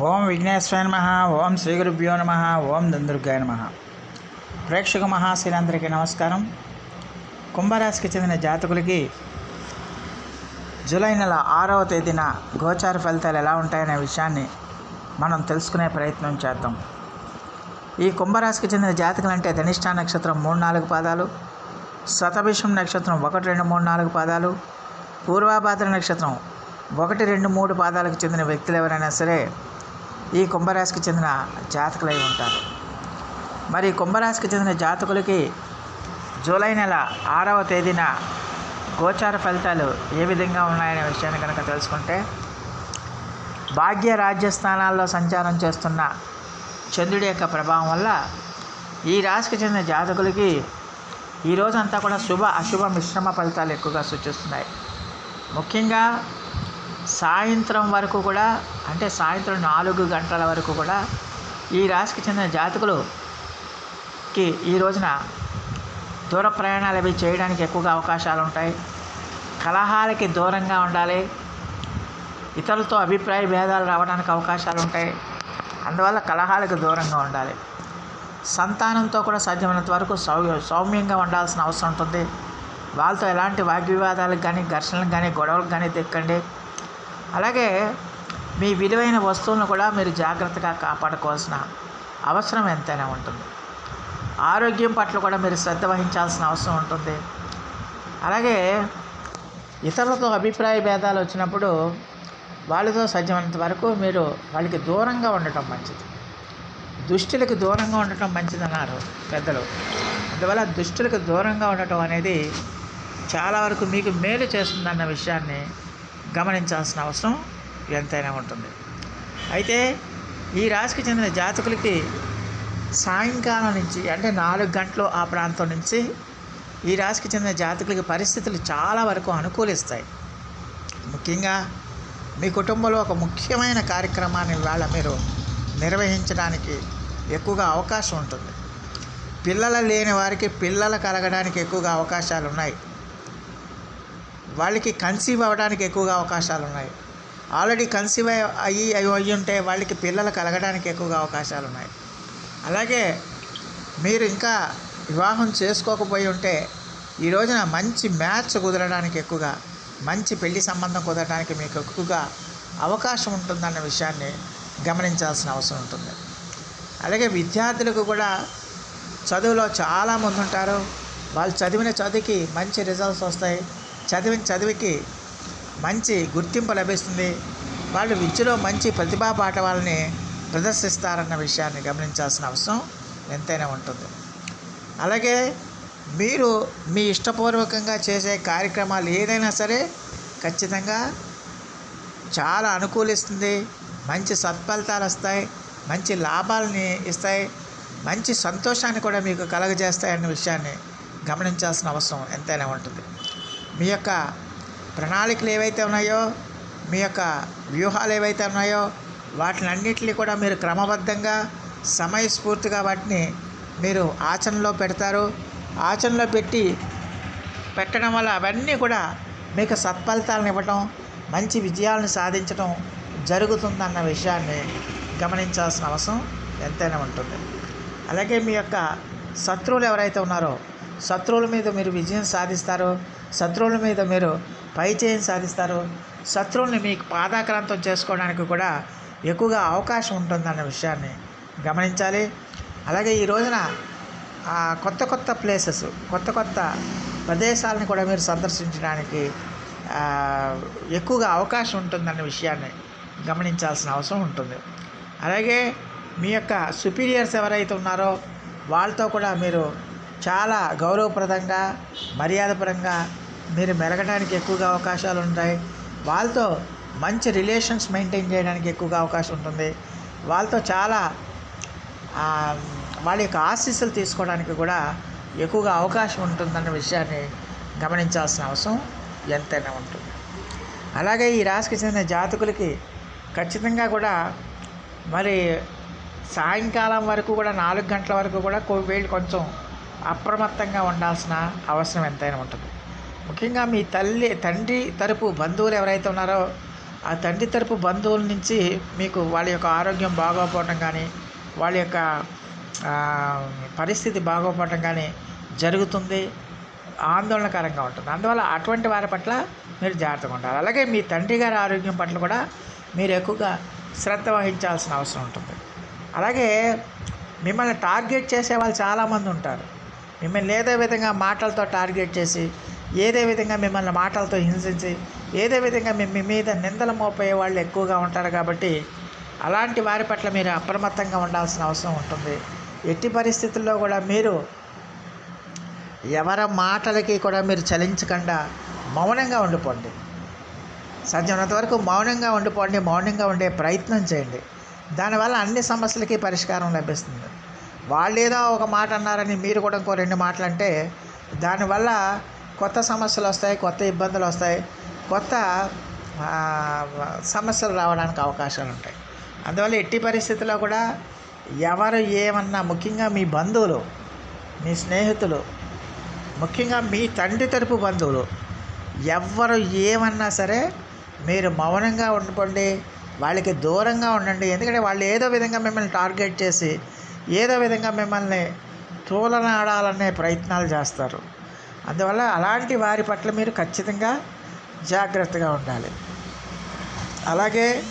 ఓం విఘ్నేశ్వరాయ నమ ఓం శ్రీ గురుభ్యో నమ ఓం దందుర్గాయ నమ. ప్రేక్షక మహాశీలందరికీ నమస్కారం. కుంభరాశికి చెందిన జాతకులకి జూలై నెల ఆరవ తేదీన గోచార ఫలితాలు ఎలా ఉంటాయనే విషయాన్ని మనం తెలుసుకునే ప్రయత్నం చేద్దాం. ఈ కుంభరాశికి చెందిన జాతకులు అంటే ధనిష్ట నక్షత్రం మూడు నాలుగు పాదాలు శతభిషం నక్షత్రం ఒకటి రెండు మూడు నాలుగు పాదాలు పూర్వాభాద్ర నక్షత్రం ఒకటి రెండు మూడు పాదాలకు చెందిన వ్యక్తులు ఎవరైనా సరే ఈ కుంభరాశికి చెందిన జాతకులై ఉంటారు. మరి కుంభరాశికి చెందిన జాతకులకి జూలై నెల ఆరవ తేదీన గోచార ఫలితాలు ఏ విధంగా ఉన్నాయనే విషయాన్ని కనుక తెలుసుకుంటే భాగ్య రాజ్యస్థానాల్లో సంచారం చేస్తున్న చంద్రుడి యొక్క ప్రభావం వల్ల ఈ రాశికి చెందిన జాతకులకి ఈ రోజంతా కూడా శుభ అశుభ మిశ్రమ ఫలితాలు ఎక్కువగా సూచిస్తున్నాయి. ముఖ్యంగా సాయంత్రం వరకు కూడా అంటే సాయంత్రం నాలుగు గంటల వరకు కూడా ఈ రాశికి చెందిన జాతకులుకి ఈ రోజున దూర ప్రయాణాలు అవి చేయడానికి ఎక్కువగా అవకాశాలు ఉంటాయి. కలహాలకి దూరంగా ఉండాలి. ఇతరులతో అభిప్రాయ భేదాలు రావడానికి అవకాశాలు ఉంటాయి. అందువల్ల కలహాలకు దూరంగా ఉండాలి. సంతానంతో కూడా సాధ్యమైనంత వరకు సౌ సౌమ్యంగా ఉండాల్సిన అవసరం ఉంటుంది. వాళ్ళతో ఎలాంటి వాగ్వివాదాలకు కానీ ఘర్షణలకు కానీ గొడవలకు కానీ తెక్కండి. అలాగే మీ విలువైన వస్తువులను కూడా మీరు జాగ్రత్తగా కాపాడుకోవాల్సిన అవసరం ఎంతైనా ఉంటుంది. ఆరోగ్యం పట్ల కూడా మీరు శ్రద్ధ వహించాల్సిన అవసరం ఉంటుంది. అలాగే ఇతరులతో అభిప్రాయ భేదాలు వచ్చినప్పుడు వాళ్ళతో సాధ్యమైనంత వరకు మీరు వాళ్ళకి దూరంగా ఉండటం మంచిది. దుష్టులకు దూరంగా ఉండటం మంచిదన్నారు పెద్దలు. అందువల్ల దుష్టులకు దూరంగా ఉండటం అనేది చాలా వరకు మీకు మేలు చేస్తుందన్న విషయాన్ని గమనించాల్సిన అవసరం ఎంతైనా ఉంటుంది. అయితే ఈ రాశికి చెందిన జాతకులకి సాయంకాలం నుంచి అంటే నాలుగు గంటలు ఆ ప్రాంతం నుంచి ఈ రాశికి చెందిన జాతకులకి పరిస్థితులు చాలా వరకు అనుకూలిస్తాయి. ముఖ్యంగా మీ కుటుంబంలో ఒక ముఖ్యమైన కార్యక్రమాన్ని వేళ మీరు నిర్వహించడానికి ఎక్కువగా అవకాశం ఉంటుంది. పిల్లలు లేని వారికి పిల్లలు కలగడానికి ఎక్కువగా అవకాశాలు ఉన్నాయి వాళ్ళకి కన్సీవ్ అవ్వడానికి ఎక్కువగా అవకాశాలు ఉన్నాయి. ఆల్రెడీ కన్సీవ్ అయ్యి అయ్యి ఉంటే వాళ్ళకి పిల్లలు కలగడానికి ఎక్కువగా అవకాశాలు ఉన్నాయి. అలాగే మీరు ఇంకా వివాహం చేసుకోకపోయి ఉంటే ఈ రోజున మంచి మ్యాచ్ కుదరడానికి ఎక్కువగా మంచి పెళ్ళి సంబంధం కుదరడానికి మీకు ఎక్కువగా అవకాశం ఉంటుందన్న విషయాన్ని గమనించాల్సిన అవసరం ఉంటుంది. అలాగే విద్యార్థులకు కూడా చదువులో చాలా మంది ఉంటారు. వాళ్ళు చదివిన చదువుకి మంచి రిజల్ట్స్ వస్తాయి. చదివిన చదివికి మంచి గుర్తింపు లభిస్తుంది. వాళ్ళు విద్యలో మంచి ప్రతిభా పాఠవాలని ప్రదర్శిస్తారన్న విషయాన్ని గమనించాల్సిన అవసరం ఎంతైనా ఉంటుంది. అలాగే మీరు మీ ఇష్టపూర్వకంగా చేసే కార్యక్రమాలు ఏదైనా సరే ఖచ్చితంగా చాలా అనుకూలిస్తుంది. మంచి సత్ఫలితాలు వస్తాయి. మంచి లాభాలని ఇస్తాయి. మంచి సంతోషాన్ని కూడా మీకు కలగజేస్తాయి అన్న విషయాన్ని గమనించాల్సిన అవసరం ఎంతైనా ఉంటుంది. మీ యొక్క ప్రణాళికలు ఏవైతే ఉన్నాయో మీ యొక్క వ్యూహాలు ఏవైతే ఉన్నాయో వాటిని అన్నింటినీ కూడా మీరు క్రమబద్ధంగా సమయస్ఫూర్తిగా వాటిని మీరు ఆచరణలో పెడతారు. ఆచరణలో పెట్టి పెట్టడం వల్ల అవన్నీ కూడా మీకు సత్ఫలితాలను ఇవ్వటం మంచి విజయాలను సాధించడం జరుగుతుందన్న విషయాన్ని గమనించాల్సిన అవసరం ఎంతైనా ఉంటుంది. అలాగే మీ యొక్క శత్రువులు ఎవరైతే ఉన్నారో శత్రువుల మీద మీరు విజయం సాధిస్తారు శత్రువుల మీద మీరు పైచేయం సాధిస్తారు శత్రువుల్ని మీకు పాదాక్రాంతం చేసుకోవడానికి కూడా ఎక్కువగా అవకాశం ఉంటుందన్న విషయాన్ని గమనించాలి. అలాగే ఈ రోజున కొత్త కొత్త ప్లేసెస్ కొత్త కొత్త ప్రదేశాలను కూడా మీరు సందర్శించడానికి ఎక్కువగా అవకాశం ఉంటుందన్న విషయాన్ని గమనించాల్సిన అవసరం ఉంటుంది. అలాగే మీ యొక్క సుపీరియర్స్ ఎవరైతే ఉన్నారో వాళ్ళతో కూడా మీరు చాలా గౌరవప్రదంగా మర్యాదపరంగా మీరు మెలగడానికి ఎక్కువగా అవకాశాలు ఉంటాయి. వాళ్ళతో మంచి రిలేషన్స్ మెయింటైన్ చేయడానికి ఎక్కువగా అవకాశం ఉంటుంది. వాళ్ళతో చాలా వాళ్ళ యొక్క ఆశీస్సులు తీసుకోవడానికి కూడా ఎక్కువగా అవకాశం ఉంటుందన్న విషయాన్ని గమనించాల్సిన అవసరం ఎంతైనా ఉంటుంది. అలాగే ఈ రాశికి చెందిన జాతకులకి ఖచ్చితంగా కూడా మరి సాయంకాలం వరకు కూడా నాలుగు గంటల వరకు కూడా వీళ్ళు కొంచెం అప్రమత్తంగా ఉండాల్సిన అవసరం ఎంతైనా ఉంటుంది. ముఖ్యంగా మీ తల్లి తండ్రి తరపు బంధువులు ఎవరైతే ఉన్నారో ఆ తండ్రి తరపు బంధువుల నుంచి మీకు వాళ్ళ యొక్క ఆరోగ్యం బాగోపోవటం కానీ వాళ్ళ యొక్క పరిస్థితి బాగోపోవటం కానీ జరుగుతుంది. ఆందోళనకరంగా ఉంటుంది. అందువల్ల అటువంటి వారి పట్ల మీరు జాగ్రత్తగా ఉండాలి. అలాగే మీ తండ్రి గారి ఆరోగ్యం పట్ల కూడా మీరు ఎక్కువగా శ్రద్ధ వహించాల్సిన అవసరం ఉంటుంది. అలాగే మిమ్మల్ని టార్గెట్ చేసే వాళ్ళు చాలామంది ఉంటారు. మిమ్మల్ని ఏదో విధంగా మాటలతో టార్గెట్ చేసి ఏదే విధంగా మిమ్మల్ని మాటలతో హింసించి ఏదే విధంగా మీ మీద నిందలు మోపోయే వాళ్ళు ఎక్కువగా ఉంటారు కాబట్టి అలాంటి వారి పట్ల మీరు అప్రమత్తంగా ఉండాల్సిన అవసరం ఉంటుంది. ఎట్టి పరిస్థితుల్లో కూడా మీరు ఎవరి మాటలకి కూడా మీరు చలించకుండా మౌనంగా ఉండిపోండి. సాధ్యమైనంత వరకు మౌనంగా ఉండిపోండి మౌనంగా ఉండే ప్రయత్నం చేయండి. దానివల్ల అన్ని సమస్యలకి పరిష్కారం లభిస్తుంది. వాళ్ళేదో ఏదో ఒక మాట అన్నారని మీరు కూడా ఇంకో రెండు మాటలు అంటే దానివల్ల కొత్త సమస్యలు వస్తాయి కొత్త ఇబ్బందులు వస్తాయి కొత్త సమస్యలు రావడానికి అవకాశాలు ఉంటాయి. అందువల్ల ఎట్టి పరిస్థితుల్లో కూడా ఎవరు ఏమన్నా ముఖ్యంగా మీ బంధువులు మీ స్నేహితులు ముఖ్యంగా మీ తండ్రి తరపు బంధువులు ఎవ్వరు ఏమన్నా సరే మీరు మౌనంగా ఉండిపోండి వాళ్ళకి దూరంగా ఉండండి. ఎందుకంటే వాళ్ళు ఏదో విధంగా మిమ్మల్ని టార్గెట్ చేసి ఏదో విధంగా మిమ్మల్ని తూలనాడాలనే ప్రయత్నాలు చేస్తారు. అందువల్ల అలాంటి వారి పట్ల మీరు ఖచ్చితంగా జాగ్రత్తగా ఉండాలి. అలాగే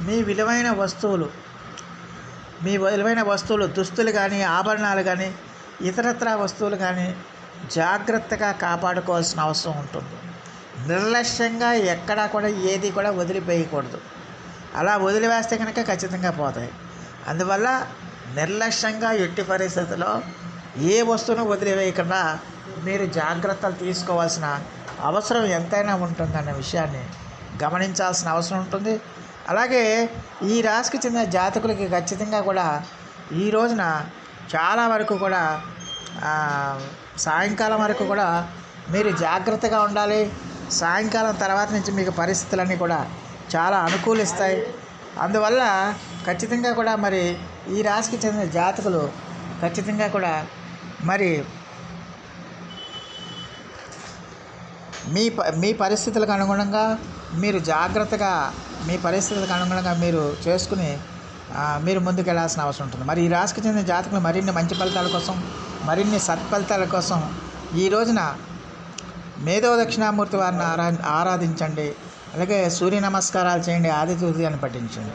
మీ విలువైన వస్తువులు మీ విలువైన వస్తువులు దుస్తులు కానీ ఆభరణాలు కానీ ఇతరత్ర వస్తువులు కానీ జాగ్రత్తగా కాపాడుకోవాల్సిన అవసరం ఉంటుంది. నిర్లక్ష్యంగా ఎక్కడా కూడా ఏది కూడా వదిలిపోయకూడదు అలా వదిలివేస్తే కనుక ఖచ్చితంగా పోతాయి. అందువల్ల నిర్లక్ష్యంగా ఎట్టి పరిస్థితుల్లో ఏ వస్తువును వదిలివేయకుండా మీరు జాగ్రత్తలు తీసుకోవాల్సిన అవసరం ఎంతైనా ఉంటుందన్న విషయాన్ని గమనించాల్సిన అవసరం ఉంటుంది. అలాగే ఈ రాశికి చెందిన జాతకులకి ఖచ్చితంగా కూడా ఈ రోజున చాలా వరకు కూడా సాయంకాలం వరకు కూడా మీరు జాగ్రత్తగా ఉండాలి. సాయంకాలం తర్వాత నుంచి మీకు పరిస్థితులన్నీ కూడా చాలా అనుకూలిస్తాయి. అందువల్ల ఖచ్చితంగా కూడా మరి ఈ రాశికి చెందిన జాతకులు ఖచ్చితంగా కూడా మరి మీ మీ పరిస్థితులకు అనుగుణంగా మీరు జాగ్రత్తగా మీ పరిస్థితులకు అనుగుణంగా మీరు చేసుకుని మీరు ముందుకు వెళ్ళాల్సిన అవసరం ఉంటుంది. మరి ఈ రాశికి చెందిన జాతకులు మరిన్ని మంచి ఫలితాల కోసం మరిన్ని సత్ఫలితాల కోసం ఈ రోజున మేధో దక్షిణామూర్తి వారిని ఆరా ఆరాధించండి. అలాగే సూర్య నమస్కారాలు చేయండి ఆదిత్య ఉదయాన్ని పఠించండి.